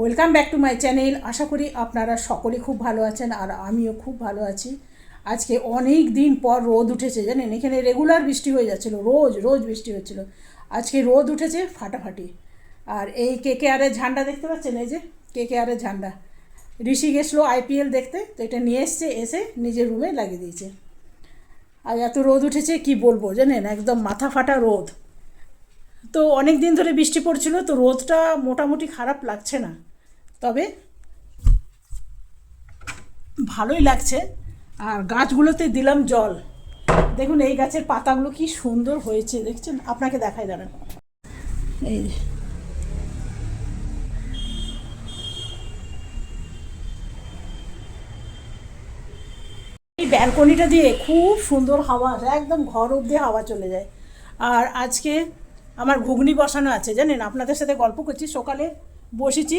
Welcome back to my channel আশা করি আপনারা সকলে খুব ভালো আছেন আর আমিও খুব ভালো আছি। আজকে অনেক দিন পর রোদ উঠেছে, জানেন? এখানে রেগুলার বৃষ্টি হয়ে যাচ্ছিল, রোজ রোজ বৃষ্টি হচ্ছিল। আজকে রোদ উঠেছে ফাটাফাটি। আর এই কে কে আরের ঝান্ডা দেখতে পাচ্ছেন? এই যে কে কে আরের ঝান্ডা। ঋষি গেছিল আইপিএল দেখতে, তো এটা নিয়ে এসছে, এসে নিজের রুমে লাগিয়ে দিয়েছে। আর এত রোদ উঠেছে, কি বলব, জানেন? একদম মাথা ফাটা রোদ। তো অনেক দিন ধরে বৃষ্টি পড়ছিল, তো রোদটা মোটামুটি খারাপ লাগছে না। তবে ভালোই লাগছে। আর গাছগুলোতে দিলাম জল। দেখুন, এই গাছের পাতাগুলো কি সুন্দর হয়েছে, দেখছেন? আপনাকে দেখাই, দাঁড়ান। এই এই ব্যালকনিটা দিয়ে খুব সুন্দর হাওয়া একদম ঘর অব্দি হাওয়া চলে যায়। আর আজকে আমার ঘুগনি বসানো আছে, জানেন? আপনাদের সাথে গল্প করছি। সকালে বসেছি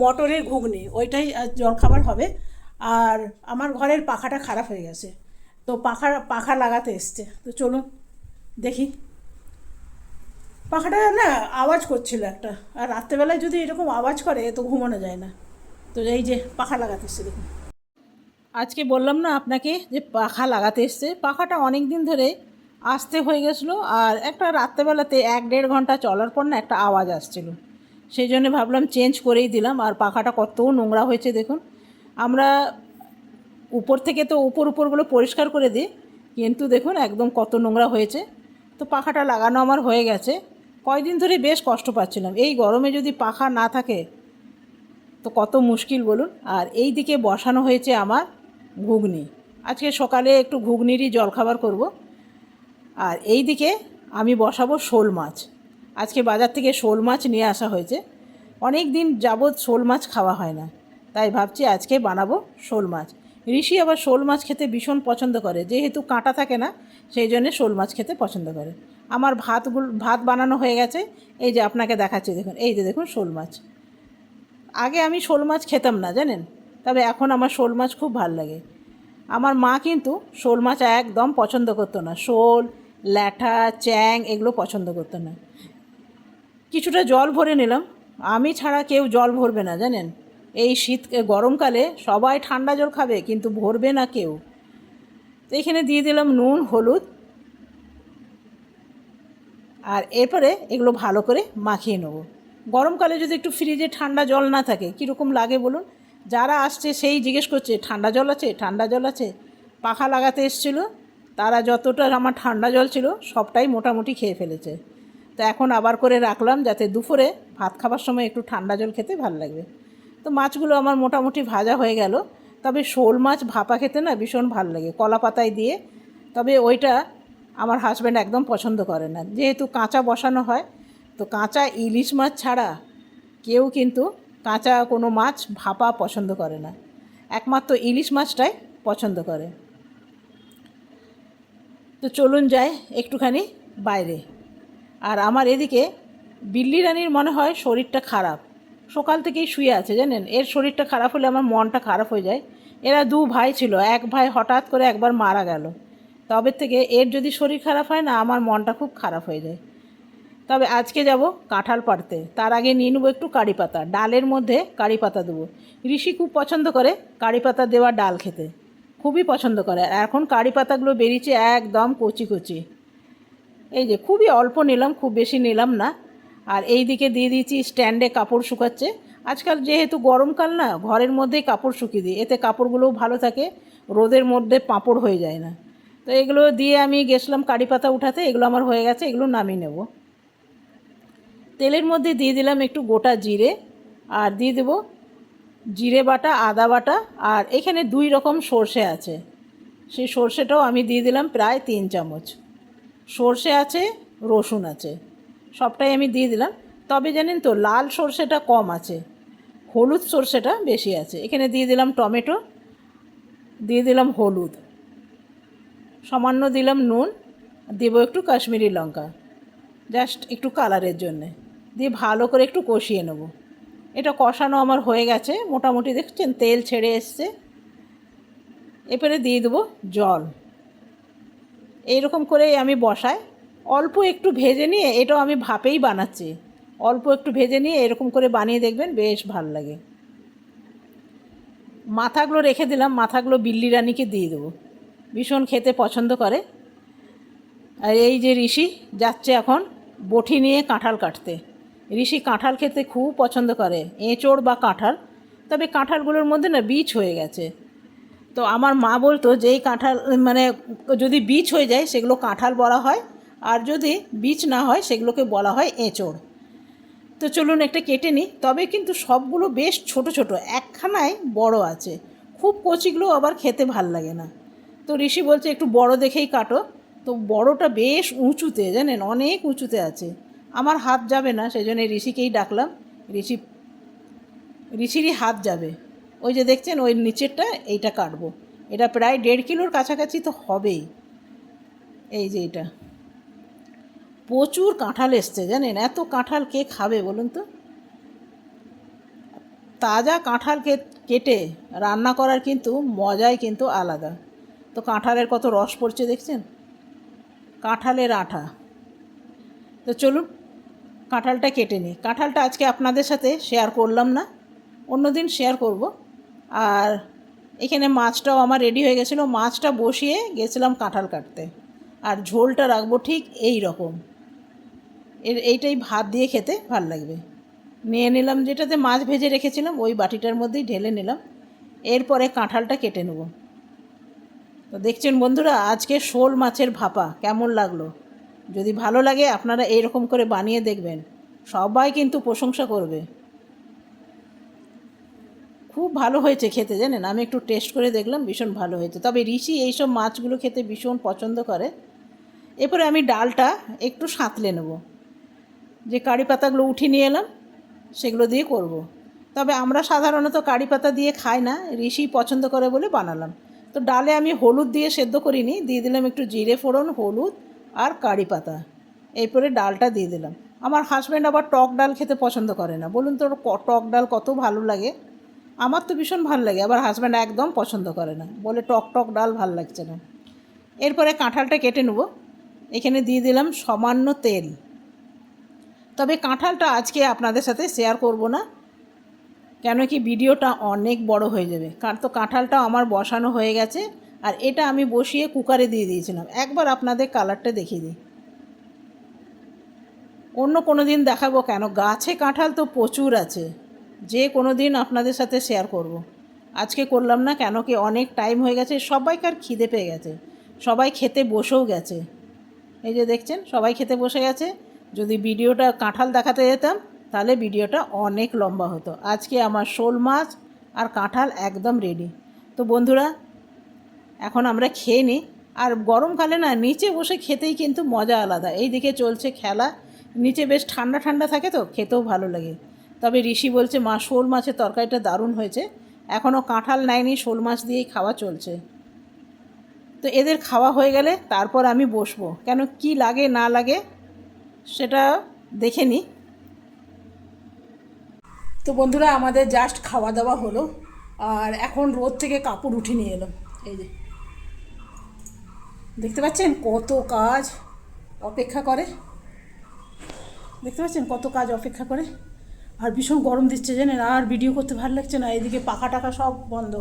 মটরের ঘুগনি, ওইটাই জলখাবার হবে। আর আমার ঘরের পাখাটা খারাপ হয়ে গেছে। তো পাখা পাখা লাগাতে এসছে। তো চলুন, দেখি। পাখাটা না, আওয়াজ করছিল একটা। আর রাত্রেবেলায় যদি এরকম আওয়াজ করে, তো ঘুমানো যায় না। তো এই যে পাখা লাগাতে এসছে, দেখুন। আজকে বললাম না আপনাকে যে পাখা লাগাতে এসছে। পাখাটা অনেক দিন ধরে আসতে হয়ে গেছিল আর একটা রাত্রেবেলাতে এক দেড় ঘণ্টা চলার পর না একটা আওয়াজ আসছিল। সেই জন্য ভাবলাম চেঞ্জ করেই দিলাম। আর পাখাটা কত নোংরা হয়েছে দেখুন। আমরা উপর থেকে তো উপর উপরগুলো পরিষ্কার করে দিই, কিন্তু দেখুন একদম কত নোংরা হয়েছে। তো পাখাটা লাগানো আমার হয়ে গেছে। কয়দিন ধরে বেশ কষ্ট পাচ্ছিলাম। এই গরমে যদি পাখা না থাকে, তো কত মুশকিল বলুন। আর এই দিকে বসানো হয়েছে আমার ঘুগনি। আজকে সকালে একটু ঘুগনিরই জলখাবার করব। আর এই দিকে আমি বসাবো শোল মাছ। আজকে বাজার থেকে শোল মাছ নিয়ে আসা হয়েছে। অনেক দিন যাবৎ শোল মাছ খাওয়া হয় না। তাই ভাবছি আজকে বানাবো শোল মাছ। ঋষি আবার শোল মাছ খেতে ভীষণ পছন্দ করে। যেহেতু কাঁটা থাকে না, সেই জন্যে শোল মাছ খেতে পছন্দ করে। আমার ভাতগুলো, ভাত বানানো হয়ে গেছে। এই যে আপনাকে দেখাচ্ছি, দেখুন। এই যে দেখুন শোল মাছ। আগে আমি শোল মাছ খেতাম না, জানেন? তবে এখন আমার শোল মাছ খুব ভালো লাগে। আমার মা কিন্তু শোল মাছ একদম পছন্দ করতো না। শোল ল্যাঠা, চ্যাং এগুলো পছন্দ করতো না। কিছুটা জল ভরে নিলাম। আমি ছাড়া কেউ জল ভরবে না, জানেন? এই শীত গরমকালে সবাই ঠান্ডা জল খাবে, কিন্তু ভরবে না কেউ। তো এখানে দিয়ে দিলাম নুন, হলুদ। আর এরপরে এগুলো ভালো করে মাখিয়ে নেব। গরমকালে যদি একটু ফ্রিজে ঠান্ডা জল না থাকে, কীরকম লাগে বলুন? যারা আসছে সেই জিজ্ঞেস করছে, ঠান্ডা জল আছে? ঠান্ডা জল আছে? পাখা লাগাতে এসছিল। তারা যতটা আমার ঠান্ডা জল ছিল, সবটাই মোটামুটি খেয়ে ফেলেছে। তো এখন আবার করে রাখলাম যাতে দুপুরে ভাত খাবার সময় একটু ঠান্ডা জল খেতে ভালো লাগবে। তো মাছগুলো আমার মোটামুটি ভাজা হয়ে গেল। তবে শোল মাছ ভাপা খেতে না ভীষণ ভালো লাগে, কলা পাতায় দিয়ে। তবে ওইটা আমার হাজব্যান্ড একদম পছন্দ করে না। যেহেতু কাঁচা বসানো হয়, তো কাঁচা ইলিশ মাছ ছাড়া কেউ কিন্তু কাঁচা কোনো মাছ ভাপা পছন্দ করে না। একমাত্র ইলিশ মাছটাই পছন্দ করে। তো চলুন যাই একটুখানি বাইরে। আর আমার এদিকে বিল্লি রানির মনে হয় শরীরটা খারাপ। সকাল থেকেই শুয়ে আছে, জানেন? এর শরীরটা খারাপ হলে আমার মনটা খারাপ হয়ে যায়। এরা দু ভাই ছিল, এক ভাই হঠাৎ করে একবার মারা গেল। তবে থেকে এর যদি শরীর খারাপ হয় না, আমার মনটা খুব খারাপ হয়ে যায়। তবে আজকে যাব কাঁঠাল পাড়তে। তার আগে নিয়ে নেব একটু কারি পাতা। ডালের মধ্যে কারি পাতা দেবো। ঋষি খুব পছন্দ করে কারি পাতা দেওয়া ডাল খেতে। খুবই পছন্দ করে। আর এখন কারি পাতাগুলো বেরিয়েছে একদম কচি কচি। এই যে খুবই অল্প নিলাম, খুব বেশি নিলাম না। আর এই দিকে দিয়ে দিয়েছি স্ট্যান্ডে কাপড় শুকাচ্ছে। আজকাল যেহেতু গরমকাল না, ঘরের মধ্যেই কাপড় শুকিয়ে দিই। এতে কাপড়গুলোও ভালো থাকে, রোদের মধ্যে পাঁপড় হয়ে যায় না। তো এগুলো দিয়ে আমি গেছিলাম কারি পাতা উঠাতে, এগুলো আমার হয়ে গেছে, এগুলো নামিয়ে নেব। তেলের মধ্যে দিয়ে দিলাম একটু গোটা জিরে, আর দিয়ে দেবো জিরে বাটা, আদা বাটা, আর এখানে দুই রকম সর্ষে আছে। সেই সর্ষেটাও আমি দিয়ে দিলাম প্রায় তিন চামচ। সর্ষে আছে, রসুন আছে, সবটাই আমি দিয়ে দিলাম। তবে জানেন তো, লাল সর্ষেটা কম আছে, হলুদ সর্ষেটা বেশি আছে। এখানে দিয়ে দিলাম টমেটো, দিয়ে দিলাম হলুদ, সামান্য দিলাম নুন, দেবো একটু কাশ্মীরি লঙ্কা, জাস্ট একটু কালারের জন্যে। দিয়ে ভালো করে একটু কষিয়ে নেব। এটা কষানো আমার হয়ে গেছে। মোটামুটি দেখছেন, তেল ছেড়ে এসছে। এরপরে দিয়ে দেবো জল। এইরকম করেই আমি বসাই। অল্প একটু ভেজে নিয়ে এটাও আমি ভাপেই বানাচ্ছি। অল্প একটু ভেজে নিয়ে এরকম করে বানিয়ে দেখবেন, বেশ ভালো লাগে। মাথাগুলো রেখে দিলাম, মাথাগুলো বিল্লি রানীকে দিয়ে দেবো। ভীষণ খেতে পছন্দ করে। আর এই যে ঋষি যাচ্ছে এখন বটি নিয়ে কাঁঠাল কাটতে। ঋষি কাঁঠাল খেতে খুব পছন্দ করে, এঁচোড় বা কাঁঠাল। তবে কাঁঠালগুলোর মধ্যে না বীজ হয়ে গেছে। তো আমার মা বলতো যে এই কাঁঠাল মানে যদি বীজ হয়ে যায়, সেগুলো কাঁঠাল বলা হয়। আর যদি বীজ না হয়, সেগুলোকে বলা হয় এঁচোড়। তো চলুন একটা কেটে নিই। তবে কিন্তু সবগুলো বেশ ছোট ছোট, একখানায় বড় আছে। খুব কচিগুলো আবার খেতে ভালো লাগে না। তো ঋষি বলছে, একটু বড় দেখেই কাটো। তো বড়টা বেশ উঁচুতে, জানেন? অনেক উঁচুতে আছে। আমার হাত যাবে না সেই জন্য ঋষিকেই ডাকলাম। ঋষি, ঋষিরই হাত যাবে। ওই যে দেখছেন, ওই নিচেরটা, এইটা কাটবো। এটা প্রায় দেড় কিলোর কাছাকাছি তো হবেই। এই যে এটা। প্রচুর কাঁঠাল এসছে, জানেন? এত কাঁঠাল কে খাবে বলুন তো? তাজা কাঁঠাল কেটে রান্না করার কিন্তু মজাই কিন্তু আলাদা। তো কাঁঠালের কত রস পড়ছে দেখছেন? কাঁঠালের আঠা। তো চলুন কাঁঠালটা কেটে নিই। কাঁঠালটা আজকে আপনাদের সাথে শেয়ার করলাম না, অন্যদিন শেয়ার করব। আর এখানে মাছটাও আমার রেডি হয়ে গেছিল। মাছটা বসিয়ে গেছিলাম কাঁঠাল কাটতে। আর ঝোলটা রাখব ঠিক এই রকম। এর, এইটাই ভাত দিয়ে খেতে ভালো লাগবে। নিয়ে নিলাম যেটাতে মাছ ভেজে রেখেছিলাম, ওই বাটিটার মধ্যেই ঢেলে নিলাম। এরপরে কাঁঠালটা কেটে নেব। তো দেখছেন বন্ধুরা, আজকে শোল মাছের ভাপা, কেমন লাগল? যদি ভালো লাগে, আপনারা এইরকম করে বানিয়ে দেখবেন। সবাই কিন্তু প্রশংসা করবে। খুব ভালো হয়েছে খেতে, জানেন? আমি একটু টেস্ট করে দেখলাম, ভীষণ ভালো হয়েছে। তবে ঋষি এইসব মাছগুলো খেতে ভীষণ পছন্দ করে। এরপরে আমি ডালটা একটু সাঁতলে নেব। যে কারি পাতাগুলো উঠিয়ে নিয়ে এলাম, সেগুলো দিয়ে করব। তবে আমরা সাধারণত কারি পাতা দিয়ে খাই না, ঋষি পছন্দ করে বলে বানালাম। তো ডালে আমি হলুদ দিয়ে সেদ্ধ করিনি, দিয়ে দিলাম একটু জিরে ফোড়ন, হলুদ আর কারি পাতা। এরপরে ডালটা দিয়ে দিলাম। আমার হাজব্যান্ড আবার টক ডাল খেতে পছন্দ করে না। বলুন তো ওর টক ডাল কত ভালো লাগে? আমার তো ভীষণ ভালো লাগে, আবার হাজব্যান্ড একদম পছন্দ করে না। বলে টক টক ডাল ভালো লাগছে না। এরপরে কাঁঠালটা কেটে নেব। এখানে দিয়ে দিলাম সামান্য তেল। তবে কাঁঠালটা আজকে আপনাদের সাথে শেয়ার করব না, কেন কি ভিডিওটা অনেক বড় হয়ে যাবে। কারণ তো কাঁঠালটা আমার বসানো হয়ে গেছে। আর এটা আমি বসিয়ে কুকারে দিয়ে দিয়েছিলাম। একবার আপনাদের কালারটা দেখিয়ে দিই। অন্য কোনো দিন দেখাবো কেন? গাছে কাঁঠাল তো প্রচুর আছে। যে কোনো দিন আপনাদের সাথে শেয়ার করব। আজকে করলাম না কেন কি অনেক টাইম হয়ে গেছে, সবাইকার খিদে পেয়ে গেছে। সবাই খেতে বসেও গেছে। এই যে দেখছেন, সবাই খেতে বসে গেছে। যদি ভিডিওটা কাঁঠাল দেখাতে যেতাম, তাহলে ভিডিওটা অনেক লম্বা হতো। আজকে আমার শোল মাছ আর কাঁঠাল একদম রেডি তো বন্ধুরা এখন আমরা খেয়ে নিই। আর গরমকালে না, নিচে বসে খেতেই কিন্তু মজা আলাদা। এই দিকে চলছে খেলা। নিচে বেশ ঠান্ডা ঠান্ডা থাকে তো, খেতেও ভালো লাগে। তবে ঋষি বলছে, মা, শোল মাছের তরকারিটা দারুণ হয়েছে। এখনও কাঁঠাল নেয়নি, শোল মাছ দিয়েই খাওয়া চলছে। তো এদের খাওয়া হয়ে গেলে তারপর আমি বসবো। কেন, কি লাগে, না লাগে, সেটা দেখে নিই। তো বন্ধুরা, আমাদের জাস্ট খাওয়া দাওয়া হলো। আর এখন রোদ থেকে কাপড় উঠে নিয়ে এলো এই যে। দেখতে পাচ্ছেন কত কাজ অপেক্ষা করে? দেখতে পাচ্ছেন কত কাজ অপেক্ষা করে? আর ভীষণ গরম দিচ্ছে জানেন, আর ভিডিও করতে ভালো লাগছে না, এদিকে পাখা টাকা সব বন্ধ।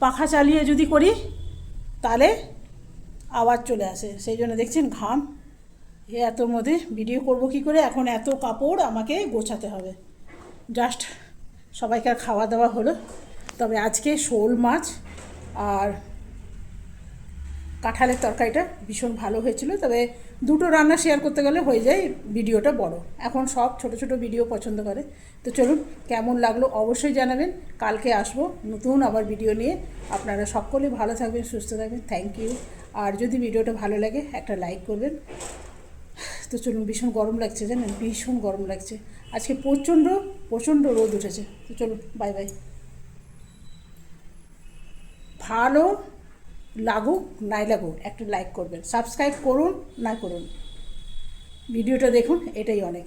পাখা চালিয়ে যদি করি, তাহলে আওয়াজ চলে আসে। সেই জন্য দেখছেন ঘাম। এ এতর মধ্যে ভিডিও করব কি করে? এখন এত কাপড় আমাকে গোছাতে হবে। জাস্ট সবাইকার খাওয়া দাওয়া হলো। তবে আজকে শোল মাছ আর কাঁঠালের তরকারিটা ভীষণ ভালো হয়েছিল, তবে দুটো রান্না শেয়ার করতে গেলে হয়ে যায় ভিডিওটা বড়। এখন সব ছোট ছোট ভিডিও পছন্দ করে। তো চলুন, কেমন লাগল অবশ্যই জানাবেন। কালকে আসব নতুন আবার ভিডিও নিয়ে। আপনারা সকলে ভালো থাকবেন, সুস্থ থাকবেন। থ্যাংক ইউ আর যদি ভিডিওটা ভালো লাগে, একটা লাইক করবেন। তো চলুন, ভীষণ গরম লাগছে জানেন, ভীষণ গরম লাগছে। আজকে প্রচণ্ড প্রচণ্ড রোদ উঠেছে। তো চলুন বাই বাই ভালো লাগুক নাই লাগুক একটা লাইক করবেন। সাবস্ক্রাইব করুন না করুন। ভিডিওটা দেখুন এটাই অনেক।